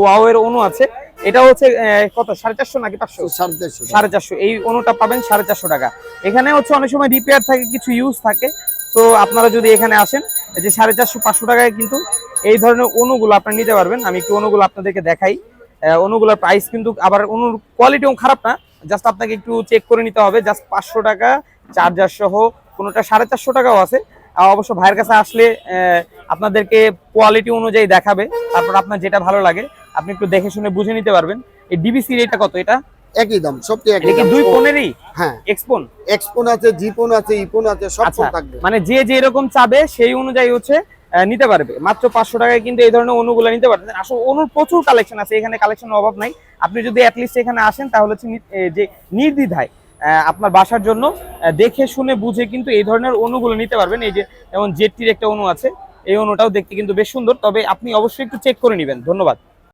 Wow এর অনু আছে। এটা হচ্ছে কত? সাড়ে চারশো নাকি পাঁচশো? সাড়ে চারশো সাড়ে চারশো। এই অনুটা পাবেন সাড়ে চারশো টাকা। এখানে হচ্ছে অনেক সময় রিপেয়ার থাকে কিছু ইউজ থাকে। তো আপনারা যদি এখানে আসেন এই যে সাড়ে চারশো পাঁচশো টাকায় কিন্তু এই ধরনের অনুগুলো আপনারা নিতে পারবেন। আমি একটু অনুগুলো আপনাদেরকে দেখাই। অনুগুলোর প্রাইস কিন্তু আবার অনুর কোয়ালিটিও খারাপ না। জাস্ট আপনাকে একটু চেক করে নিতে হবে। জাস্ট পাঁচশো টাকা চার্জার সহ কোনোটা সাড়ে চারশো টাকাও আছে। অবশ্য ভাইয়ের কাছে আসলে আহ, আপনাদেরকে কোয়ালিটি অনুযায়ী দেখাবে। তারপর আপনার যেটা ভালো লাগে আপনি একটু দেখে শুনে বুঝে নিতে পারবেন। এই ডিবিসির এটা কত এটা? একই দাম সবটি একই দাম। দুই ও, ফোনেরই? হ্যাঁ। এক্সপোন এক্সপোন আছে জিপোন আছে ইপোন আছে সব আচ্ছা ফোন থাকবে। মানে যে যে এরকম চাবে সেই অনুযায়ী হচ্ছে নিতে পারবে। মাত্র পাঁচশো টাকায় কিন্তু এই ধরনের অনুগুলো নিতে পারবেন আসলে অনুর প্রচুর কালেকশন আছে এখানে কালেকশনের অভাব নাই। আপনি যদি অ্যাটলিস্ট এখানে আসেন তাহলে হচ্ছে যে নির্দ্বিধায় আপনার বাসার জন্য দেখে শুনে বুঝে কিন্তু এই ধরনের অনুগুলো নিতে পারবেন। এই যে যেমন জেটটির একটা অনু আছে এই অনুটাও দেখতে কিন্তু বেশ সুন্দর। তবে আপনি অবশ্যই একটু চেক করে নেবেন। ধন্যবাদ।